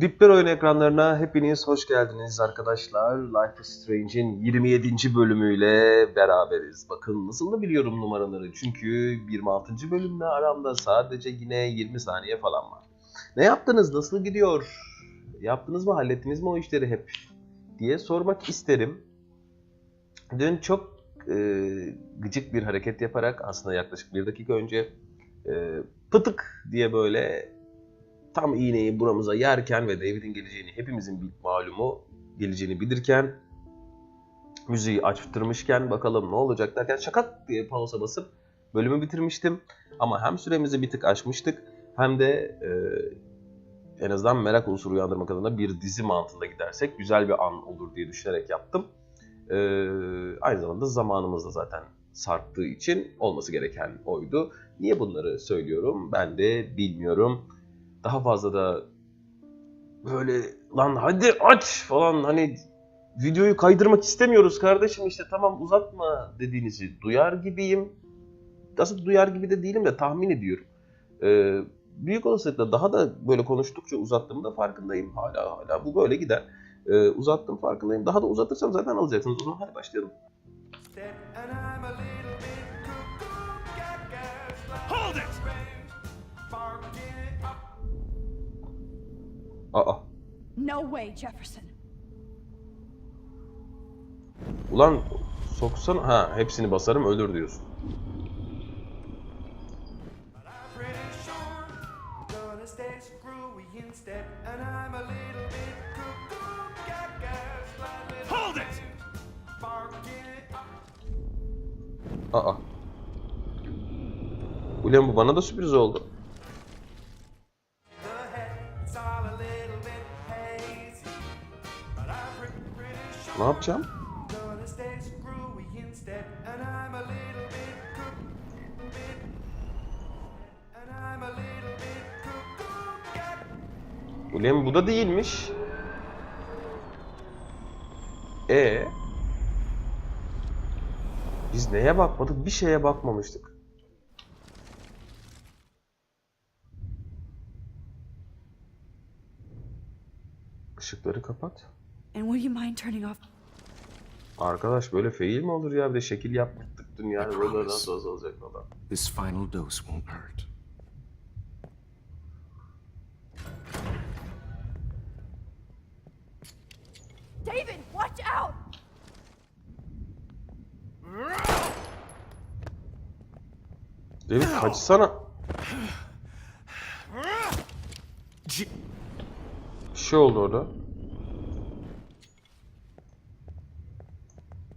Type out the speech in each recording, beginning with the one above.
Dipler oyun ekranlarına hepiniz hoş geldiniz arkadaşlar. Life is Strange'in 27. bölümüyle beraberiz. Bakın nasıl da biliyorum numaraları. Çünkü 26. bölümle aramda sadece yine 20 saniye falan var. Ne yaptınız? Nasıl gidiyor? Yaptınız mı? Hallettiniz mi o işleri hep? Diye sormak isterim. Dün çok e, gıcık bir hareket yaparak aslında yaklaşık bir dakika önce e, pıtık diye böyle tam iğneyi buramıza yerken ve David'in geleceğini hepimizin malumu geleceğini bilirken müziği açtırmışken bakalım ne olacak derken şakat diye pausa basıp bölümü bitirmiştim. Ama hem süremizi bir tık aşmıştık hem de e, en azından merak unsuru uyandırmak adına bir dizi mantığında gidersek güzel bir an olur diye düşünerek yaptım. E, aynı zamanda zamanımız da zaten sarktığı için olması gereken oydu. Niye bunları söylüyorum ben de bilmiyorum daha fazla da böyle lan hadi aç falan hani videoyu kaydırmak istemiyoruz kardeşim işte tamam uzatma dediğinizi duyar gibiyim. Aslında duyar gibi de değilim de tahmin ediyorum. Ee, büyük olasılıkla daha da böyle konuştukça uzattığımda farkındayım. Hala hala bu böyle gider. Ee, uzattım farkındayım. Daha da uzatırsam zaten alacaksınız. O zaman hadi başlayalım. Aa. No way, Jefferson. Ulan soksan ha hepsini basarım ölür diyorsun. Aa. Ulan bu bana da sürpriz oldu. Cuckoo, gaga. Ulan bu da değilmiş. E Biz neye bakmadık? Bir şeye bakmamıştık. Işıkları kapat. And will you mind turning off? Arkadaş böyle fail mi olur ya? Bir de şekil yapmıştık dün yani. Promise. nasıl olsa olacak falan. This final dose won't hurt. David, watch out! David kaçsana. Bir şey oldu orada.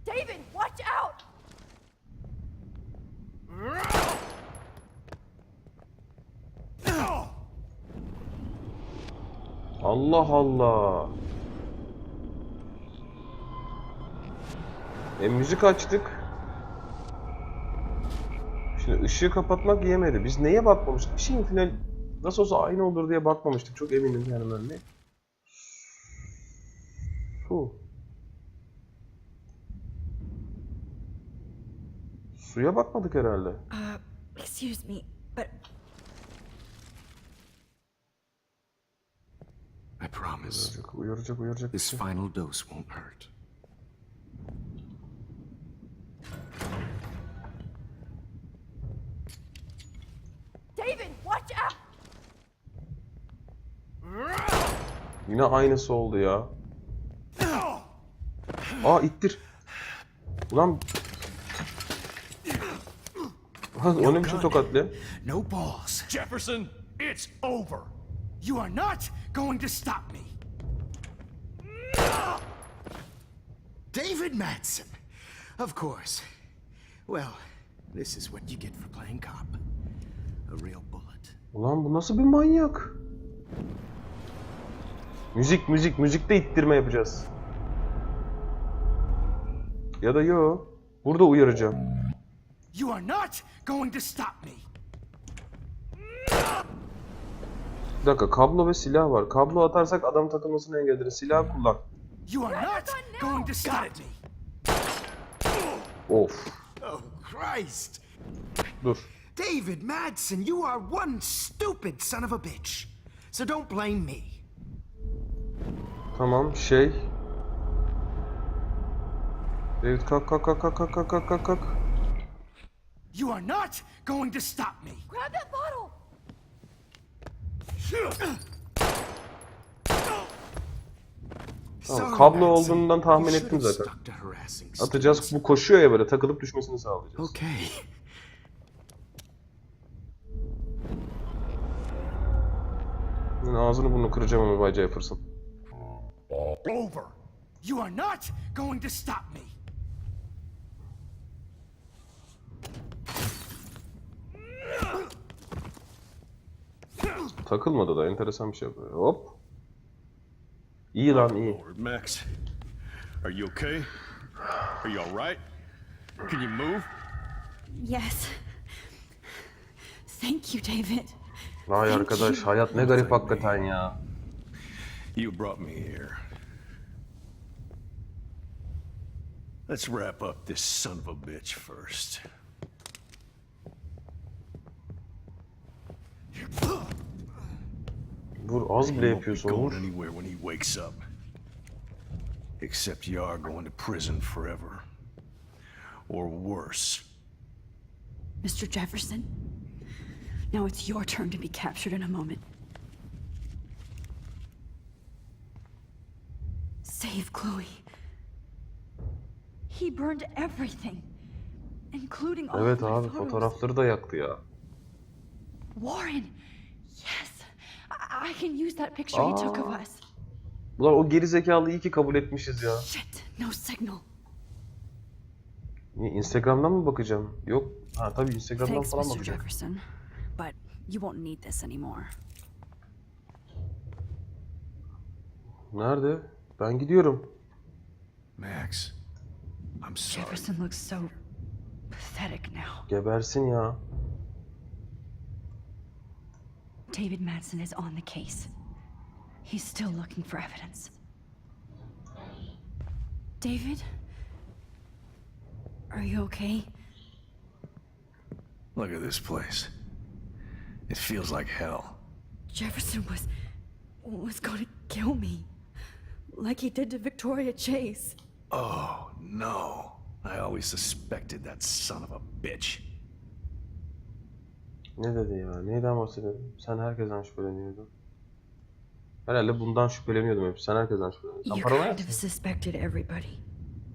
David, watch out! Allah Allah. E müzik açtık. Şimdi ışığı kapatmak yemedi. Biz neye bakmamıştık? Bir şeyin final nasıl olsa aynı olur diye bakmamıştık. Çok eminim yani ben ne? Su. Suya bakmadık herhalde. Uh, excuse me, but promise. Uyaracak, uyaracak, uyaracak. This şey. final dose won't hurt. David, watch out! Yine aynısı oldu ya. Aa ittir. Ulan. O ne biçim tokatlı? No balls. Jefferson, it's over. You are not going to stop me. David Madsen. Of course. Well, this is what you get for playing cop. A real bullet. Ulan bu nasıl bir manyak? Müzik müzik müzikte ittirme yapacağız. Ya da yo. Burada uyaracağım. You are not going to stop me. Bir dakika kablo ve silah var. Kablo atarsak adam takılmasını engelleriz. Silah kullan. You are not going to stop me. Of. Oh, Christ. Dur. David Madsen, you are one stupid son of a bitch. So don't blame me. Tamam şey. David kalk kalk kalk kalk kalk kalk kalk kalk kalk. You are not going to stop me! Grab that bottle! Tamam, Sorry, kablo olduğundan tahmin You ettim should have zaten. stuck to harassing Atacağız bu koşuyor ya böyle takılıp düşmesini sağlayacağız. Okay. Senin Ağzını burnunu kıracağım ama Bay Jefferson. Over. You are not going to stop me! Takılmadı da enteresan bir şey yapıyor. Hop. İyi lan iyi. Lord, Max. Are you okay? Are you all right? Can you move? Yes. Thank you, David. Vay arkadaş hayat ne garip hakikaten ya. You brought me here. Let's wrap up this son of a bitch first. Vur az bile You won't be yapıyorsun going vur. anywhere when he wakes up. Except you are going to prison forever. Or worse. Mr. Jefferson, now it's your turn to be captured in a moment. Save Chloe. He burned everything, including all Evet of my abi photos. fotoğrafları da yaktı ya. Warren, yes, I, can use that picture he took of us. Ulan o geri zekalı iyi ki kabul etmişiz ya. Shit, no signal. Niye, Instagram'dan mı bakacağım? Yok. Ha tabii Instagram'dan Thanks, falan Mr. bakacağım. Jefferson, but you won't need this anymore. Nerede? Ben gidiyorum. Max, I'm sorry. Jefferson looks so pathetic now. Gebersin ya. David Madsen is on the case. He's still looking for evidence. David? Are you okay? Look at this place. It feels like hell. Jefferson was was going to kill me. Like he did to Victoria Chase. Oh, no. I always suspected that son of a bitch. Ne dedi ya? Neyden bahsediyordun? Sen herkesten şüpheleniyordun. Herhalde bundan şüpheleniyordum hep. Sen herkesten şüpheleniyordun. Sen You kind of suspected everybody.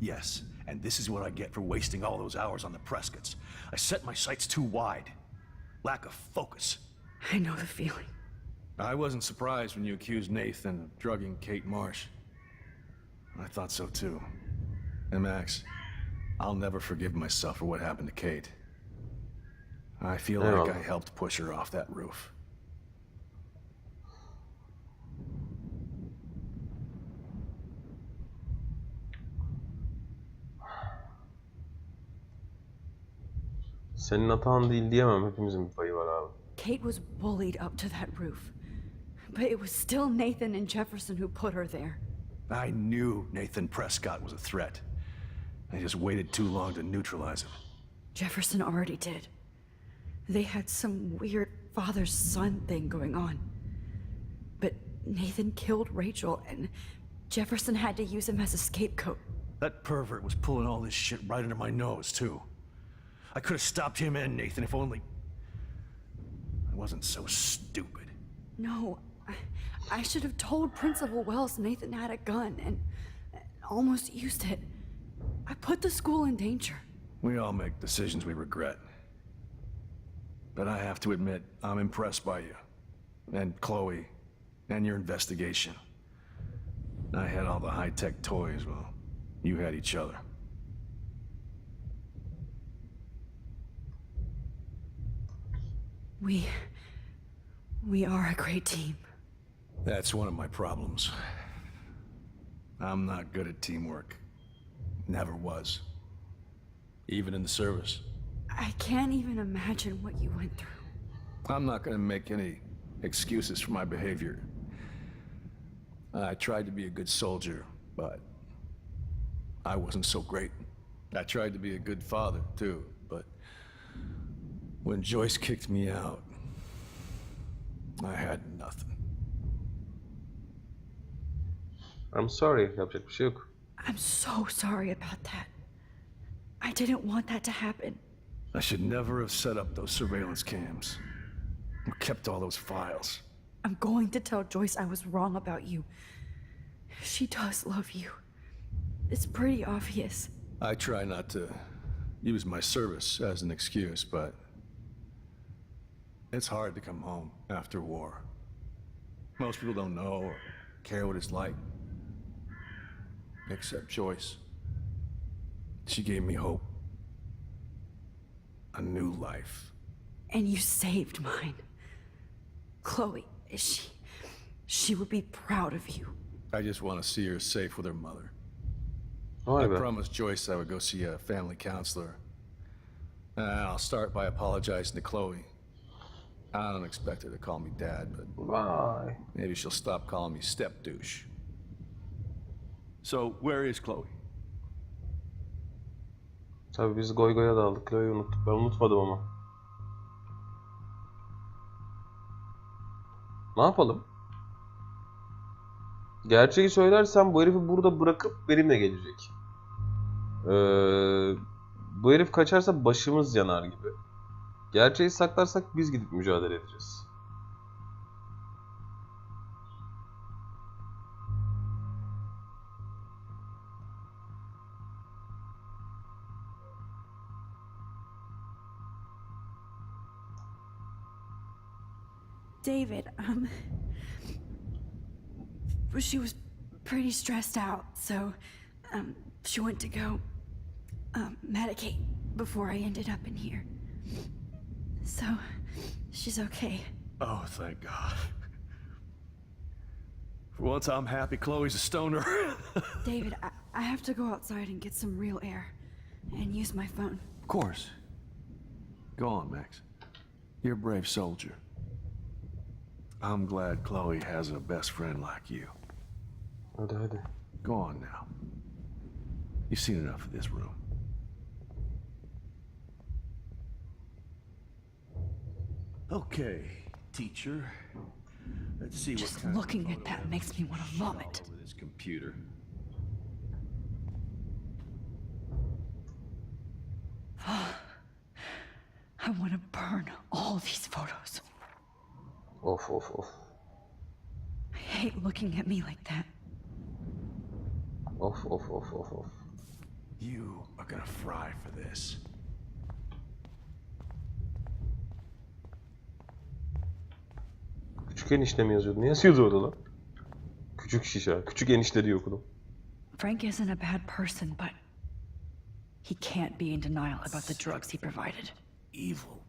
Yes, and this is what I get for wasting all those hours on the Prescotts. I set my sights too wide. Lack of focus. I know the feeling. I wasn't surprised when you accused Nathan of drugging Kate Marsh. I thought so too. And Max, I'll never forgive myself for what happened to Kate. I feel like Eyvallah. I helped push her off that roof. Senin hatan değil diyemem. Hepimizin bir payı var abi. Kate was bullied up to that roof. But it was still Nathan and Jefferson who put her there. I knew Nathan Prescott was a threat. I just waited too long to neutralize him. Jefferson already did. They had some weird father son thing going on. But Nathan killed Rachel, and Jefferson had to use him as a scapegoat. That pervert was pulling all this shit right under my nose, too. I could have stopped him and Nathan if only. I wasn't so stupid. No, I, I should have told Principal Wells Nathan had a gun and almost used it. I put the school in danger. We all make decisions we regret. But I have to admit, I'm impressed by you. And Chloe. And your investigation. I had all the high-tech toys, well, you had each other. We. We are a great team. That's one of my problems. I'm not good at teamwork. Never was. Even in the service. I can't even imagine what you went through. I'm not gonna make any excuses for my behavior. I tried to be a good soldier, but I wasn't so great. I tried to be a good father, too, but when Joyce kicked me out, I had nothing. I'm sorry. Yapacak bir şey yok. I'm so sorry about that. I didn't want that to happen. I should never have set up those surveillance cams. Or kept all those files. I'm going to tell Joyce I was wrong about you. She does love you. It's pretty obvious. I try not to use my service as an excuse, but it's hard to come home after war. Most people don't know or care what it's like. Except Joyce. She gave me hope. A new life. And you saved mine. Chloe, is she. She would be proud of you. I just want to see her safe with her mother. Vay I be. promised Joyce I would go see a family counselor. Uh, I'll start by apologizing to Chloe. I don't expect her to call me dad, but Vay. maybe she'll stop calling me step douche. So, where is Chloe? Tabii biz goy goya daldık. Chloe'yi unuttuk. Ben unutmadım ama. Ne yapalım? Gerçeği söylersem bu herifi burada bırakıp benimle gelecek. Ee, bu herif kaçarsa başımız yanar gibi. Gerçeği saklarsak biz gidip mücadele edeceğiz. David, um. She was pretty stressed out, so, um, she went to go, um, medicate before I ended up in here. So, she's okay. Oh, thank God. For once, I'm happy Chloe's a stoner. David, I, I have to go outside and get some real air and use my phone. of course. Go on, Max. You're a brave soldier. I'm glad Chloe has a best friend like you. Hadi hadi. Go on now. You've seen enough of this room. Okay, teacher. Let's see Just what kind looking of at that makes me want to vomit. over this computer. I want to burn all these photos. Of of of. I hate looking at me like that. Of of of of of. You are gonna fry for this. Küçük enişte mi yazıyordu? Ne yazıyordu orada lan? Küçük şişe. Küçük enişte diye okudum. Frank isn't a bad person, but he can't be in denial about the drugs he provided. Evil.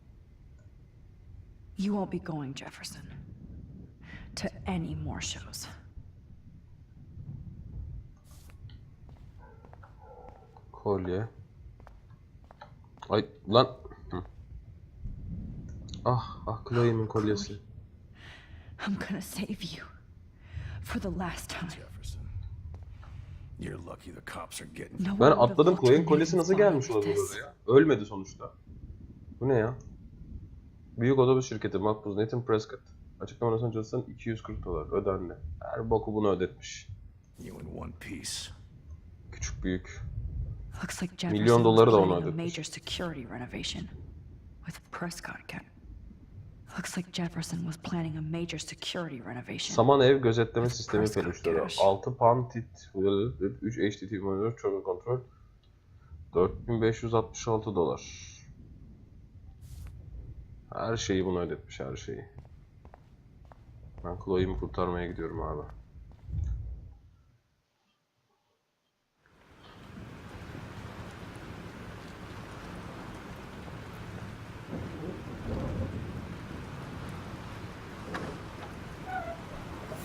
You won't be going, Jefferson, to any more shows. Kolye. Ay lan. Hı. Ah ah Chloe'min kolyesi. I'm gonna save you for the last time. Jefferson. You're lucky the cops are getting No you. Ben one atladım looked Chloe'nin kolyesi nasıl gelmiş like olabilir this. oraya? Ölmedi sonuçta. Bu ne ya? Büyük otobüs şirketi Makbuz Nathan Prescott. Açıklama sonucu çalışan 240 dolar ödendi. Her boku bunu ödetmiş. You in one piece. Küçük büyük. Milyon doları da ona planning a ödetmiş. major security renovation with Prescott. Ca- Looks like Jefferson was planning a major security renovation. Saman ev gözetleme sistemi. Cash. 6 pan tit, 3 HDT monitör, çorba kontrol. 4566 dolar. Her şeyi buna ödetmiş her şeyi. Ben Chloe'mi kurtarmaya gidiyorum abi.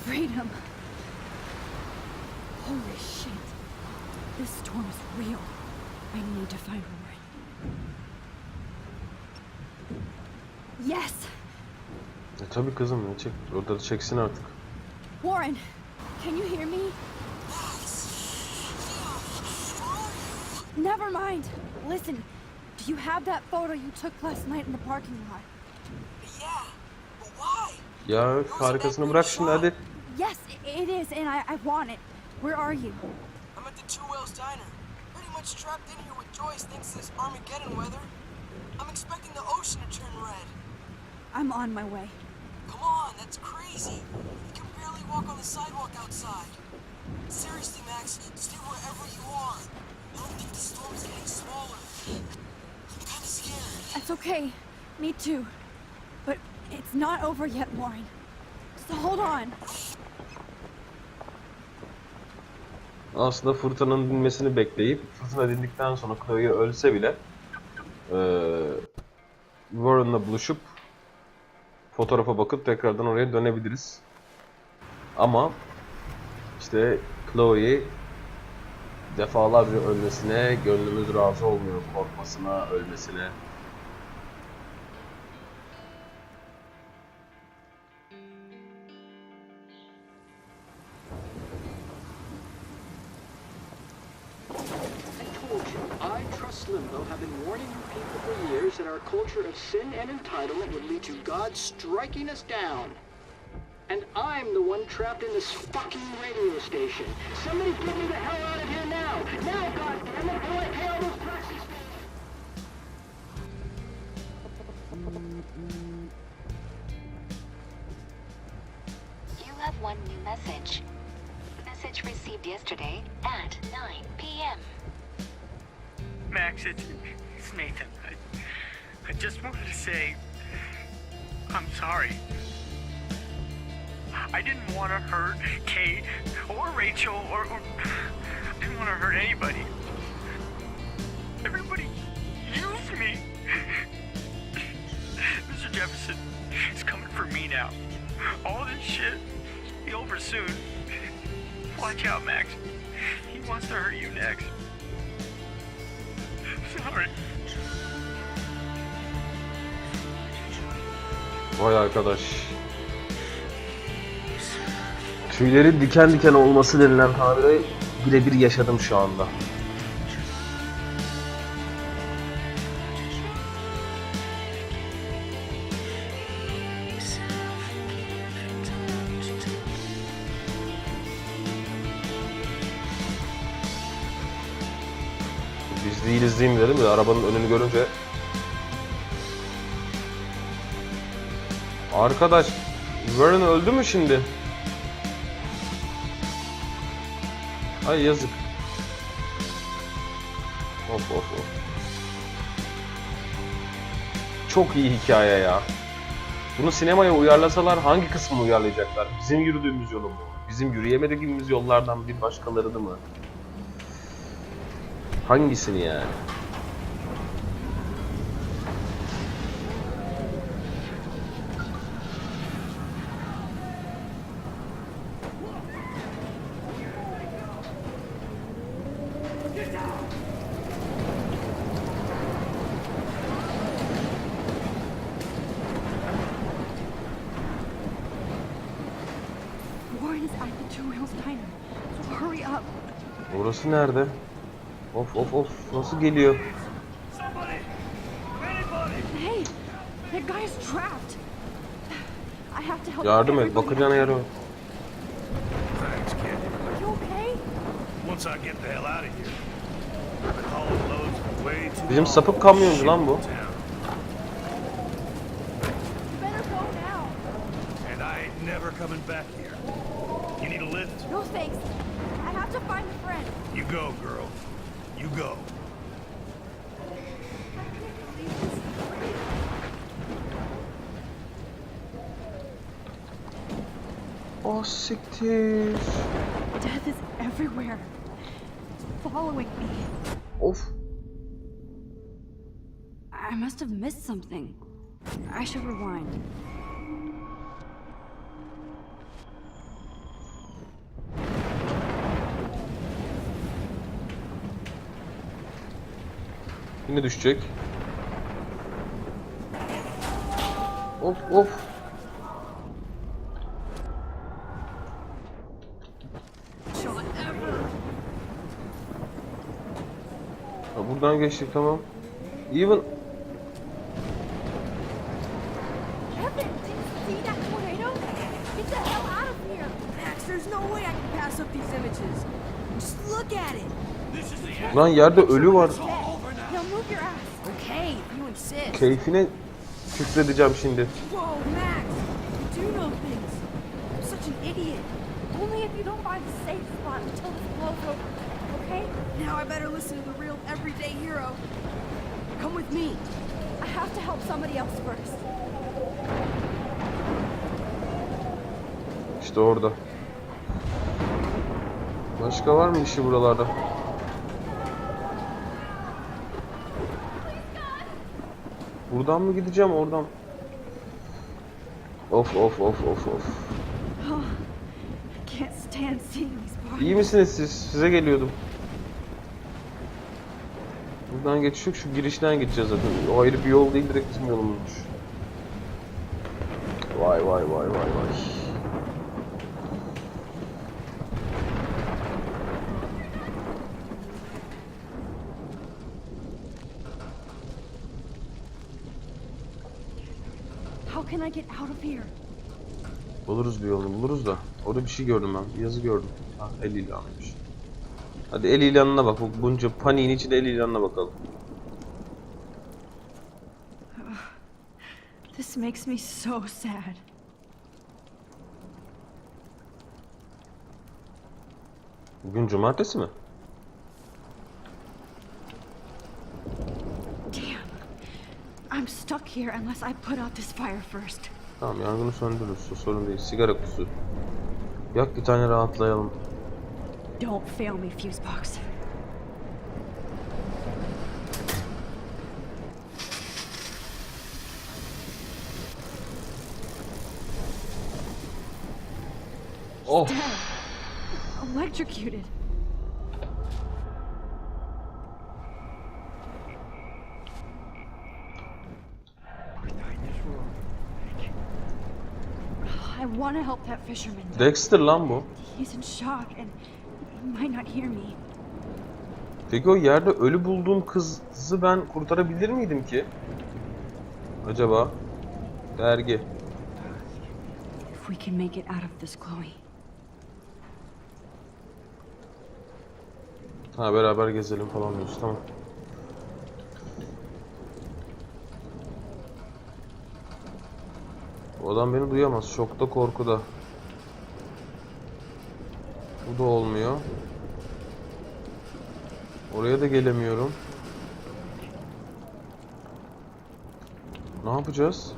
Freedom! Holy shit. This storm is real. I need to find Warren. Yes! E tabi kızım ya çek. Orada da çeksin artık. Warren! Can you hear me? Never mind. Listen, do you have that photo you took last night in the parking lot? Yeah, but why? Ya harikasını bırak şimdi hadi. Yes, it is, and I, I want it. Where are you? I'm at the Two Whales Diner. Pretty much trapped in here with Joyce thanks to this Armageddon weather. I'm expecting the ocean to turn red. I'm on my way. Come on, that's crazy. You can barely walk on the sidewalk outside. Seriously, Max, stay wherever you are. I don't think the storm's getting smaller. I'm kinda scared. That's okay. Me too. But it's not over yet, Warren. So hold on. Aslında fırtınanın dinmesini bekleyip fırtına dindikten sonra Chloe ölse bile eee Warren'la buluşup fotoğrafa bakıp tekrardan oraya dönebiliriz. Ama işte Chloe defalarca ölmesine gönlümüz razı olmuyor korkmasına, ölmesine. Culture of sin and entitlement would lead to God striking us down. And I'm the one trapped in this fucking radio station. Somebody get me the hell out of here now! Now, goddammit, before I pay all those taxes! You have one new message. Message received yesterday at 9 p.m. Max, it's, it's Nathan. I, just wanted to say I'm sorry. I didn't want to hurt Kate or Rachel or, or I didn't want to hurt anybody. Everybody used me. Mr. Jefferson is coming for me now. All this shit be over soon. Watch out, Max. He wants to hurt you next. Sorry. Vay arkadaş. Tüylerin diken diken olması denilen tabiri birebir yaşadım şu anda. Biz değil izleyeyim dedim de arabanın önünü görünce Arkadaş Warren öldü mü şimdi? Ay yazık. Of of of. Çok iyi hikaye ya. Bunu sinemaya uyarlasalar hangi kısmını uyarlayacaklar? Bizim yürüdüğümüz yolu mu? Bizim yürüyemediğimiz yollardan bir başkalarını mı? Hangisini yani? Warren is at the Two Whales Diner. So hurry up. Orası nerede? Of of of nasıl geliyor? Hey, that guy is trapped. I have to help Yardım et bakacağına out. yer var. Thanks, kid. Are you okay? Once I get the hell out of here, I've been hauling loads for way too Bizim sapık kamyoncu lan bu. No thanks. I have to find a friend. You go, girl. You go. Oh siktir. Death is everywhere. It's following me. Of. I must have missed something. I should rewind. Yine düşecek. Of of. Ha, buradan geçtik tamam. Even. Lan yerde ölü var. Blows over, okay? Now I better listen to the real everyday hero. Come with me. I have to help somebody else first. İşte orada. Başka var mı işi buralarda? Buradan mı gideceğim oradan? Of of of of of. İyi misiniz siz? Size geliyordum. Buradan geçiş yok. Şu girişten gideceğiz zaten. O ayrı bir yol değil. Direkt bizim yolumuzmuş. Vay vay vay vay vay. How can I get out of here? Buluruz bir yolunu buluruz da. Orada bir şey gördüm ben. Bir yazı gördüm. Ha el ilanıymış. Hadi el ilanına bak. Bu bunca paniğin içinde el ilanına bakalım. This makes me so sad. Bugün cumartesi mi? Damn. I'm stuck here unless I put out this fire first. Tamam yangını söndürürüz. Sorun değil. Sigara kutusu. Yak bir tane rahatlayalım. Don't fail me, Fusebox. Of. Electrocuted. I want to help that fisherman. Dexter lan bu. He's in shock and he might not hear me. Peki o yerde ölü bulduğum kızı ben kurtarabilir miydim ki? Acaba? Dergi. If we can make it out of this, Chloe. Ha beraber gezelim falan diyoruz. Tamam. Adam beni duyamaz. Şokta korkuda. Bu da olmuyor. Oraya da gelemiyorum. Ne yapacağız?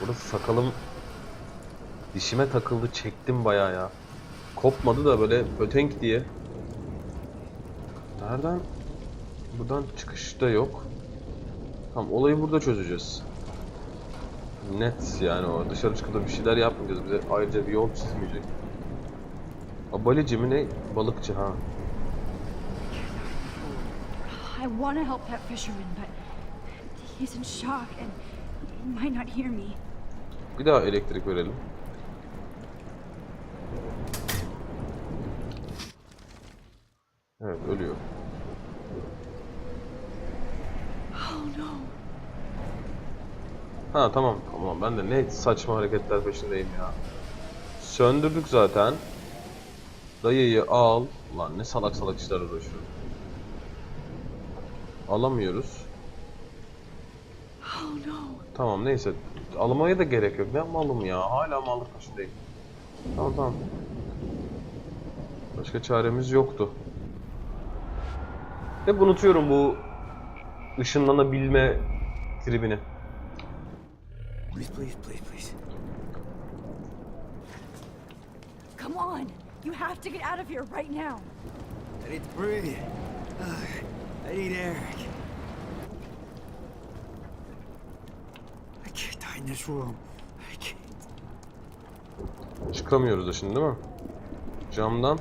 Burası sakalım dişime takıldı çektim bayağı ya. Kopmadı da böyle pötenk diye. Nereden? Buradan çıkış da yok. Tamam olayı burada çözeceğiz. Net yani o dışarı çıkıp bir şeyler yapmayacağız. Bize ayrıca bir yol çizmeyecek. Abalici mi ne? Balıkçı ha. I want to help that fisherman, but he's in shock and he might not hear me. Bir daha elektrik verelim. Evet ölüyor. Oh no. Ha tamam tamam ben de ne saçma hareketler peşindeyim ya. Söndürdük zaten. Dayıyı al. Lan ne salak salak işler uğraşıyorum. Alamıyoruz. Oh no. Tamam neyse. Almaya da gerek yok. Ne malım ya. Hala mallık peşindeyim. Tamam tamam. Başka çaremiz yoktu. Hep unutuyorum bu ışınlanabilme tribini. Please, please, please, please. Come on. You have to get out of here right now. I need to breathe. Ugh, I need air. I can't die in this room. I can't. Çıkamıyoruz da şimdi değil mi? Camdan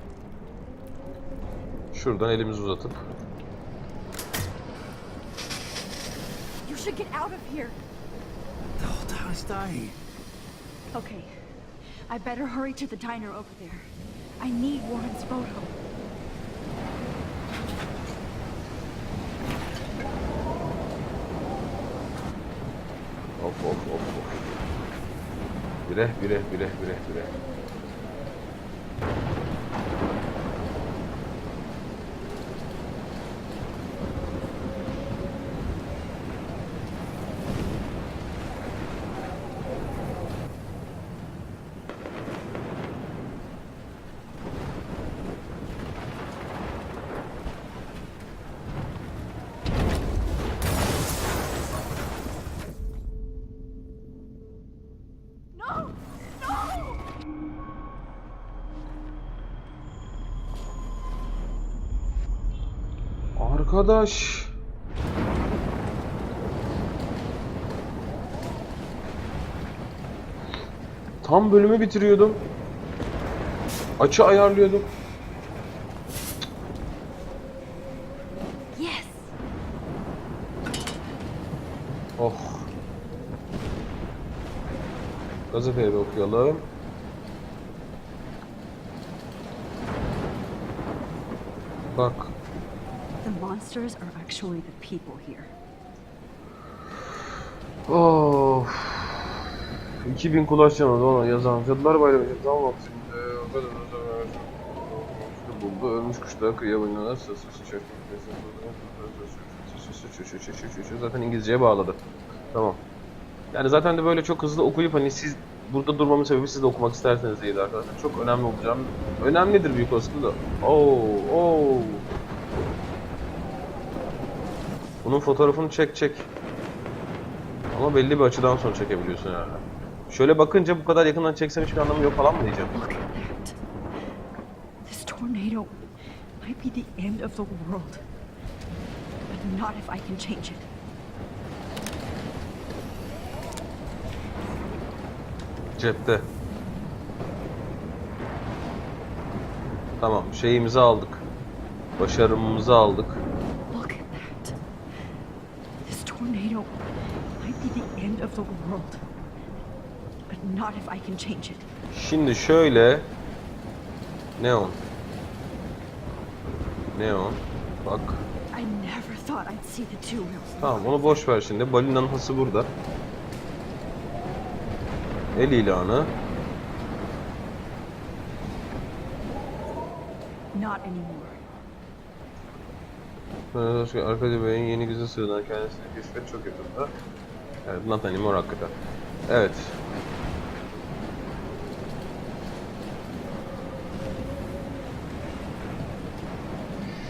şuradan elimizi uzatıp You should get out of here. The whole town is dying. Okay. I better hurry to the diner over there. I need Warren's photo. of of of of. Bire, bire, bire, bire, bire. Arkadaş. Tam bölümü bitiriyordum. Açı ayarlıyordum. Yes! Oh. Gazeteyi bir okuyalım. Bak. Monsters are actually the people here. Of. 2000 kulaç canavarı ona yazan Cadılar Bayramı için tam vaktinde o kadar buldu. Ölmüş kuşlar kıyıya oynadılar. Zaten İngilizceye bağladı. Tamam. Yani zaten de böyle çok hızlı okuyup hani siz burada durmamın sebebi siz de okumak isterseniz değil arkadaşlar. Çok önemli olacağım. Önemlidir büyük olasılıkla. Oo, oo. Bunun fotoğrafını çek çek. Ama belli bir açıdan sonra çekebiliyorsun yani. Şöyle bakınca bu kadar yakından çeksem hiçbir anlamı yok falan mı diyeceğim? This tornado might be the end of the world. But not if I can change it. Cepte. Tamam şeyimizi aldık. Başarımımızı aldık. Look at that. This tornado might be the end of the world. But not if I can change it. Şimdi şöyle Neon. Neon. Bak. I never thought I'd see the two wheels. Tamam onu boş ver şimdi. Balinanın hası burada. El ilanı. Not anymore. Ee, Arkadaş Bey'in yeni güzel sığınan kendisini keşfet çok yakında. Evet, not anymore hakikaten. Evet.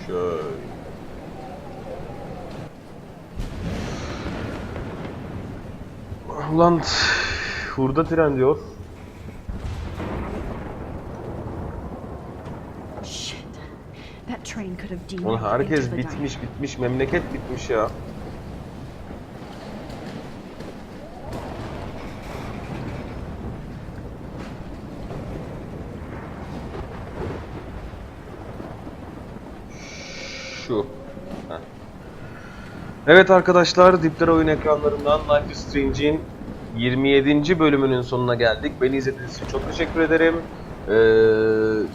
Şöyle. Ulan hurda tren diyor. Ulan herkes bitmiş bitmiş memleket bitmiş ya. Şu. Heh. Evet arkadaşlar Dipler oyun ekranlarından Life is Strange'in 27. bölümünün sonuna geldik. Beni izlediğiniz için çok teşekkür ederim. Ee,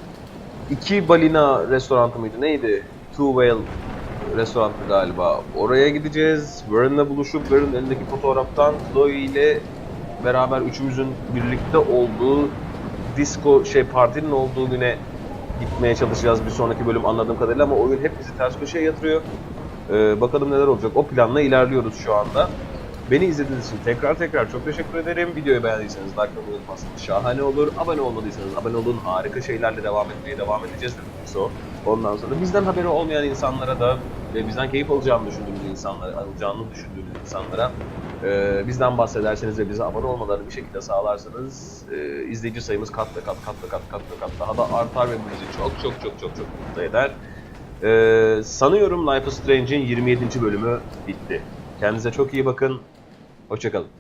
iki balina restoranı mıydı neydi? Two Whale restoranı galiba. Oraya gideceğiz. Vern'le buluşup Vern'in elindeki fotoğraftan Chloe ile beraber üçümüzün birlikte olduğu disco şey partinin olduğu güne gitmeye çalışacağız bir sonraki bölüm anladığım kadarıyla ama oyun hep bizi ters köşeye yatırıyor. Ee, bakalım neler olacak. O planla ilerliyoruz şu anda. Beni izlediğiniz için tekrar tekrar çok teşekkür ederim. Videoyu beğendiyseniz like atmayı unutmazsanız şahane olur. Abone olmadıysanız abone olun. Harika şeylerle devam etmeye devam edeceğiz demek o. Ondan sonra bizden haberi olmayan insanlara da ve bizden keyif alacağını düşündüğümüz insanlara, alacağını düşündüğümüz insanlara e, bizden bahsederseniz ve bize abone olmalarını bir şekilde sağlarsanız e, izleyici sayımız kat ve kat kat ve kat kat ve kat daha da artar ve bu bizi çok çok çok çok çok mutlu eder. E, sanıyorum Life is Strange'in 27. bölümü bitti. Kendinize çok iyi bakın. Hoşçakalın.